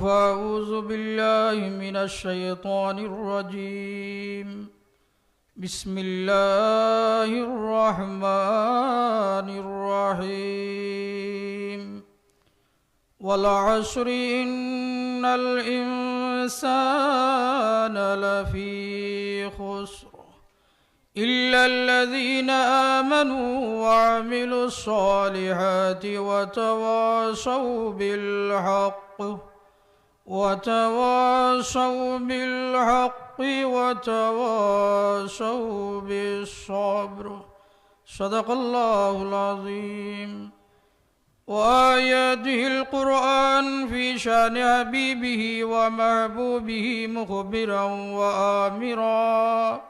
فأعوذ بالله من الشيطان الرجيم. بسم الله الرحمن الرحيم. والعصر إن الإنسان لفي خسر إلا الذين آمنوا وعملوا الصالحات وتواصوا بالحق. وتواصوا بالحق وتواصوا بالصبر. صدق الله العظيم. وآياته القرآن في شأن حبيبه ومحبوبه مخبرا وآمرا.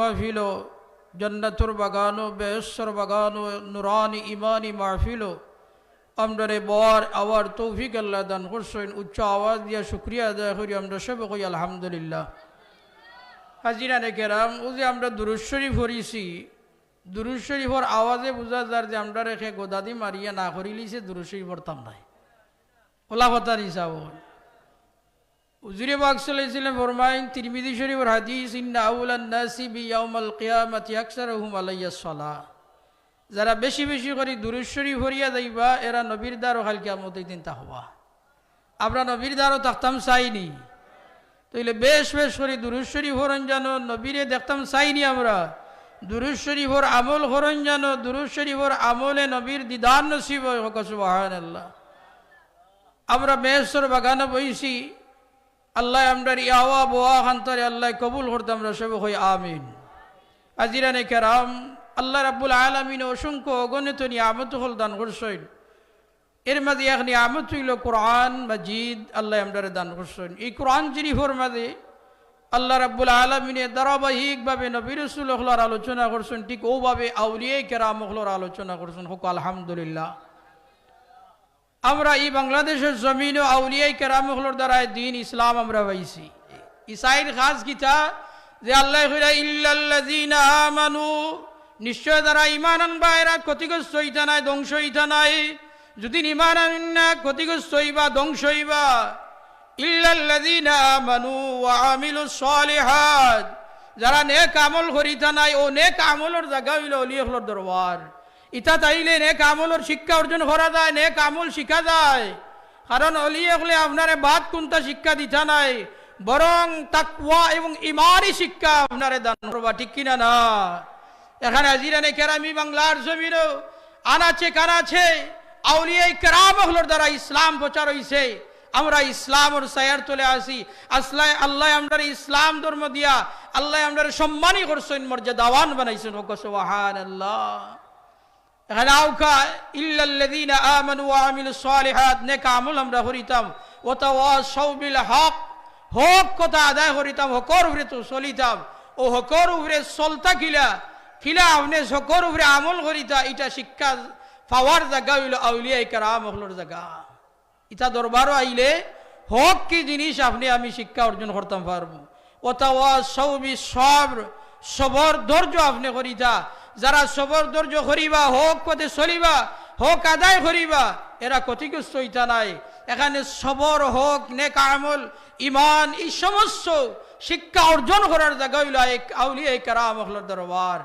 মাহফিল জন্নাতুর বাগানো বেহসর বাগানো নুরানি ইমানি মাহফিল আমরারে বর আবার তৌফিক আল্লাহ দান করছেন উচ্চ আওয়াজ দিয়া শুক্রিয়া আদায় করি আমরা সব কই আলহামদুলিল্লাহ হাজিরা রেখেরাম ও যে আমরা দুরুশ্বরী ভরিছি দুরুশ্বরী ভর আওয়াজে বোঝা যার যে আমরা রেখে গোদাদি মারিয়া না করিলিছে দুরুশ্বরী ভরতাম নাই ওলাফতার হিসাব হয় বাগ চলাইছিলেন ফরমাইন তিরমিদি শরীফর হাদিস, ইন্না আউলান নাসি বি ইয়াউমাল কিয়ামাতি আকসারহুম আলাইয়া সালাহ। যারা বেশি বেশি করে দুরুজ শরীফ হরিয়া যাইবা, এরা নবীর দ্বারও খাল কিয়ামত দিন তা হবা আমরা নবীর দ্বারও থাকতাম চাইনি। তাইলে বেশ বেশ করে দুরুজ শরীফ হরণ জানো নবীরে দেখতাম চাইনি আমরা। দুরুজ শরীফর আমল হরণ জানো দুরুজ শরীফর আমলে নবীর দিদান নসিব সুবাহান আল্লাহ আমরা মেহেশ্বর বাগানে বইছি আল্লাহ আমরা ইয়াওয়া বোয়া খান্তরে আল্লাহ কবুল করতাম আমরা সব হই, আমিন। আজিরানে কেরাম, আল্লাহ রাব্বুল আলমিন অসংখ্য অগণিত নিয়ামত হল দান করছেন। এর মাঝে এক নিয়ামত হইল কোরআন মাজিদ, আল্লাহ আমরা দান করছেন। এই কোরআন শরীফর মাঝে আল্লাহ রাব্বুল আলমিনে ধারাবাহিকভাবে নবী রসুল্লাহর আলোচনা করছেন, ঠিক ওভাবে আউলিয়ে কেরামহলর আলোচনা করছেন। হোক, আলহামদুলিল্লাহ। আমরা এই বাংলাদেশের জমিন ও আউলিয়াই কেরামহলর দ্বারা দিন ইসলাম আমরা পাইছি ইসাইর খাস গীতা যে আল্লাহ আমানু। নিশ্চয় দ্বারা ইমান আনবা এরা ক্ষতিগ্রস্ত হইতা নাই, ধ্বংস হইতা নাই। যদি ইমান আন না ক্ষতিগ্রস্ত হইবা, ধ্বংস হইবা। ইল্লাল্লাযীনা আমানু ওয়া আমিলুস সালিহাত। যারা নেক আমল করিতা নাই, ও নেক আমলের জায়গা হইল অলিয়হলর দরবার। ইতা তাইলে নেক আমলের শিক্ষা অর্জন করা যায় নেক আমল শিখা যায়। কারণ অলিয়ে হলে আপনারে বাদ কোনটা শিক্ষা দিতা নাই বরং তাকওয়া এবং ইমানই শিক্ষা আপনারে দান করবা ঠিক কিনা না? এখানে আজিরানে কেরামি বাংলার জমিনও আনাছে কানাছে আউলিয়াই কেরাম হলোর দ্বারা ইসলাম প্রচার হইছে আমরা ইসলামের সায়ার চলে আসি আসলাই আল্লাহ আমরা ইসলাম ধর্ম দিয়া, আল্লাহ আমরা সম্মানই করছেন মর্যাদাওয়ান বানাইছেন। সোহান আল্লাহ আমল আমরা বিল হক কথা আদায় চলিতাম। ও কিলা? কিলা করিতা এটা শিক্ষা পাওয়ার জায়গা হইল আউলিয়া জায়গা ইটা দরবারও আইলে হক কি জিনিস আপনি আমি শিক্ষা অর্জন করতাম পারব। ও তাওয়াসাউ বিস সবর সবর ধৈর্য আপনি করিতা। যারা সবর, ধৈর্য করিবা হোক পথে চলিবা, হোক আদায় করিবা, এরা ক্ষতিগ্রস্ত হইতা নাই। এখানে সবর, হোক, নেক আমল ইমান এই সমস্ত শিক্ষা অর্জন করার জায়গা আউলিয়া দরবার।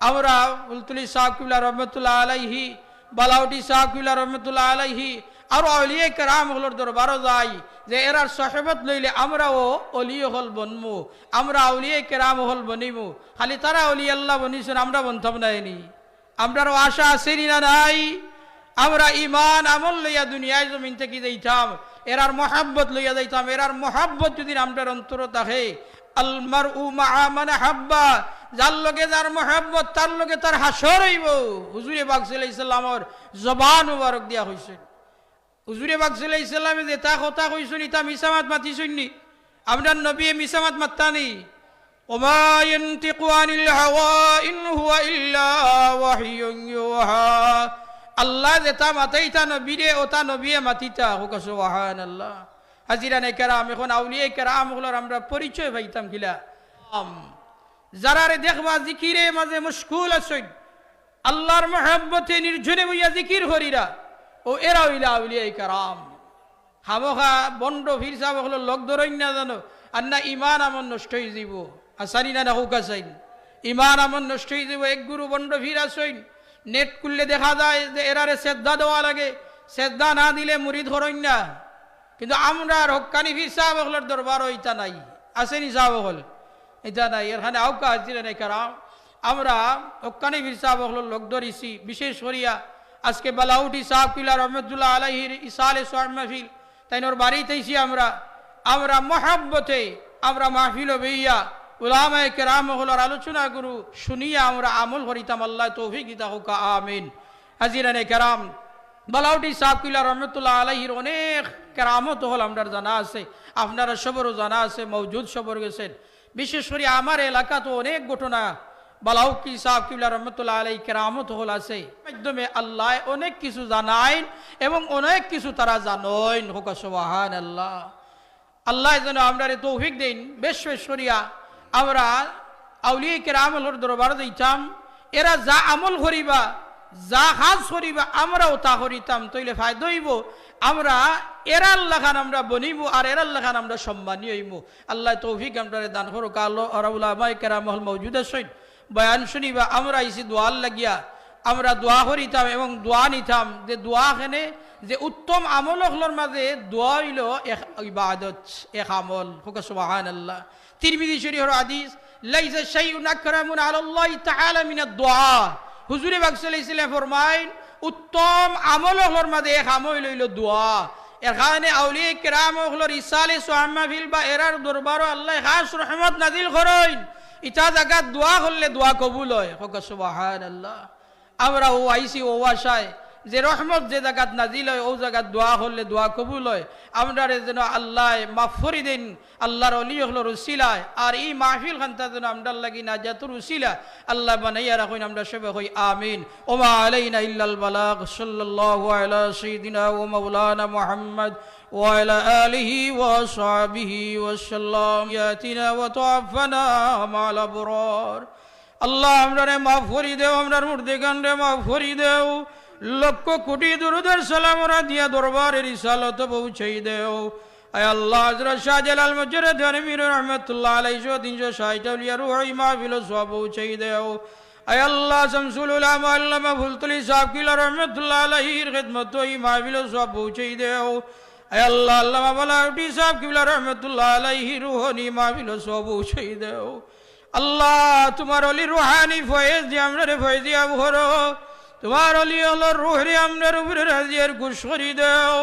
আমরা উলতুলি সাহকুল্লাহ রহমতুল্লাহ আলাইহি, বালাউটি সাহকুল্লাহ রহমতুল্লাহ আলাইহি, আর অলিয়ে কেরাম হলোর দরবারও যাই। যে এরার সহেবত লইলে আমরাও অলিয়ে হল বনমু, আমরা অলিয়ে কেরাম হল বনিমু। খালি তারা অলি আল্লাহ বনিছেন, আমরা বনতাম নাইনি। আমরারও আশা আসেনি না নাই? আমরা ইমান আমল লইয়া দুনিয়ায় জমিন থেকে যাইতাম, এরার মহাব্বত লইয়া যাইতাম, এরার মহাব্বত যদি আমরার অন্তর থাকে আলমার উ মানে হাব্বা, যার লগে যার মহাব্বত, তার লগে তার হাসর হইব। হুজুরে বাকসিল ইসলামর জবান মুবারক দিয়া হয়েছে হুজুরে বাকসিল ইসলামে যে তা কথা কইছুন ইতা মিসামাত মাতিছুন নি আপনার নবী মিসামাত মাত্তানি وما ينطق عن الهوى إن هو إلا وحي يوحى আল্লাহ যেটা মাতাইতা নবীরে ওটা নবীয়ে মাতিতা হোক সুবহান আল্লাহ হাজিরা নে কেরাম এখন আউলিয়ে কেরাম হলোর আমরা পরিচয় পাইতাম কিলা আম, যারারে দেখবা জিকিরে মাঝে মুশকুল আছেন আল্লাহর মহাব্বতে নির্জনে বইয়া জিকির হরিরা ও এরা হইলা আউলিয়ে কেরাম। হামখা বন্ড ফির সাহেব হলো লগ ধরইন না জানো আর না ইমান আমন নষ্ট হয়ে যাব। আসানি না না হুক আসাইন ইমান আমন নষ্ট হয়ে যাব, এক গুরু বন্ড ফির আসইন নেট খুললে দেখা যায় যে এরারে শ্রদ্ধা দেওয়া লাগে। শ্রদ্ধা না দিলে মুড়ি ধরইন না। কিন্তু আমরা আর হকানি ফির সাহেব হলোর দরবার ইটা নাই। আসেনি সাহেব হল। এটা নাই। এখানে আউকা আসছিলেন এই কারণ আমরা হকানি ফির সাহেব হলোর লোক ধরিছি। বিশেষ করিয়া আজকে বালাউটি সাহেব কিলা রহমতুল্লাহ আলহির ইসালে মাহফিল। তাই ওর বাড়িতেইছি আমরা। আমরা মহাব্বতে, আমরা মাহফিল বইয়া, উলামায় কেরাম হলার আলোচনা করু শুনিয়া আমরা আমল করিতাম। আল্লাহ তৌফিক হোক, আমিন। হাজিরানে কেরাম বালাউটি সাহেব কিলা রহমতুল্লাহ আলহির অনেক কেরামত হল আমরা জানা আছে। আপনারা সবরও জানা আছে মৌজুদ সবর গেছেন। বিশেষ করে আমার এলাকা তো অনেক ঘটনা বালাউকি সাহেব কিবলা রহমতুল্লাহ আলাই কেরামত হল আছে মাধ্যমে আল্লাহ অনেক কিছু জানাইন এবং অনেক কিছু তারা জানইন। হোক সোহান আল্লাহ আল্লাহ যেন আমরা তৌফিক দিন। বেশ বেশ আমরা আউলিয়া কেরামলর দরবার দিতাম এরা যা আমল করিবা, যা হাজ করিবা, আমরাও তা করিতাম। তৈলে ফায়দ হইব। আমরা এরার লাখান আমরা বনিব আর এরার লাখান আমরা সম্মানী হইব। আল্লাহ তৌফিক আমরা দান করুক। আল্লাহ আরাউলামাই কেরামহল মৌজুদ আছেন বয়ান শুনিবা, আমরা ইসি দোয়াল লাগিয়া, আমরা দোয়া করিতাম এবং দোয়া নিতাম যে দোয়া খানে যে উত্তম আমল হলোর মাঝে দোয়া হইল এক ইবাদত, এক আমল। হুক সুবাহান আল্লাহ তিরমিদি শরীফের হাদিস, লাইসা শাইউন আকরামুন আলাল্লাহ তাআলা মিনাদ দোয়া। হুজুরে বাগ সাল্লাল্লাহু ফরমাইন, উত্তম আমল হলোর মাঝে এক আমল হইল দোয়া। এখানে আউলিয়ে কেরাম হলোর ইসালে সোহাম্মাফিল বা এরার দরবারও আল্লাহ খাস রহমত নাজিল করেন। ইটা জায়গাত দোয়া করলে দোয়া কবুল হয়। আমরা ও আইসি ও আশায় যে রহমত যে জায়গাত নাজিল হয়, ও জায়গাত দোয়া করলে দোয়া কবুল হয়। আমরা যেন আল্লাহ মাফরি দিন, আল্লাহর অলি হলো রসিলায়, আর এই মাহফিল খান্তা যেন আমরা লাগি না জাতুর রসিলা। আল্লাহ বানাইয়া রাখুন, আমরা সবে হই আমিন। ওমা আলাইনা ইল্লাল বালাগ, সাল্লাল্লাহু আলা সাইয়্যিদিনা ওয়া মাওলানা মুহাম্মদ وعلى آله وصحبه وسلم ياتنا وتوفنا مع الأبرار আল্লাহ আমরারে মাফ করি দেও আমরার মুর্দিগান রে মাফ করি দেও লক্ষ কোটি দুরুদের সালামরা দিয়া দরবারের ইসালত পৌঁছাই দেও আয় আল্লাহ হজরত শাহজালাল মজরে ধনমির রহমতুল্লাহ আলাইশো তিনশো ষাট আলিয়া রুহাই মাহফিল সব পৌঁছাই দেও আয় আল্লাহ শামসুল উলামা আল্লামা ফুলতুলি সাহেব কিলা রহমতুল্লাহ আলাইহির খেদমত ওই মাহফিল সব পৌঁছাই দেও আল্লাহ আল্লামা বালাউটি সাহেব কিলা রহমতুল্লাহ আলাইহি, রুহনি মাহফিল সব পৌঁছাই দেও আল্লাহ, তোমার অলি রুহানি ফয়েজ যে আমরা রে ফয়েজি আবহর তোমার অলি হলো রুহরে আমরার উপরে রাজিয়ার করি দেও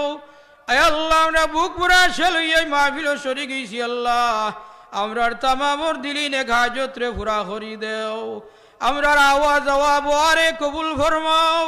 আয় আল্লাহ, আমরা বুক পুরা সেলইয়াই মাহফিল সরি গেছি আল্লাহ। আমরার তামামর দিলি নে হাজত রে ফুরা করি দেও। আমরার আওয়াজ আওয়াজ আরে কবুল ফরমাও।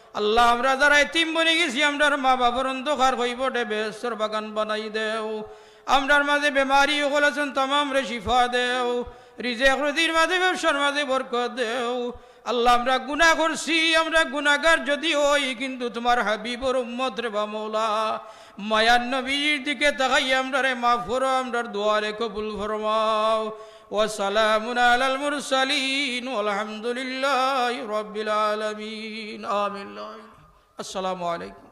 আল্লাহ, আমরা যারা এতিম বনে গেছি, আমরার মা বাবার অন্ধকার হইব ডে বেসর বাগান বানাই দেও। আমরার মাঝে বেমারি হল তামাম রে শিফা দেও। রিজে রদির মাঝে, ব্যবসার মাঝে বরকত দেও। আল্লাহ, আমরা গুণা করছি, আমরা গুণাগার যদি হই, কিন্তু তোমার হাবিবর উম্মত রে বা মৌলা। মায়ান নবীর দিকে তাকাই আমরা রে মাফ করো, আমরার দোয়ারে কবুল ফরমাও। وسلام على المرسلين والحمد لله رب العالمين. آمين. السلام عليكم.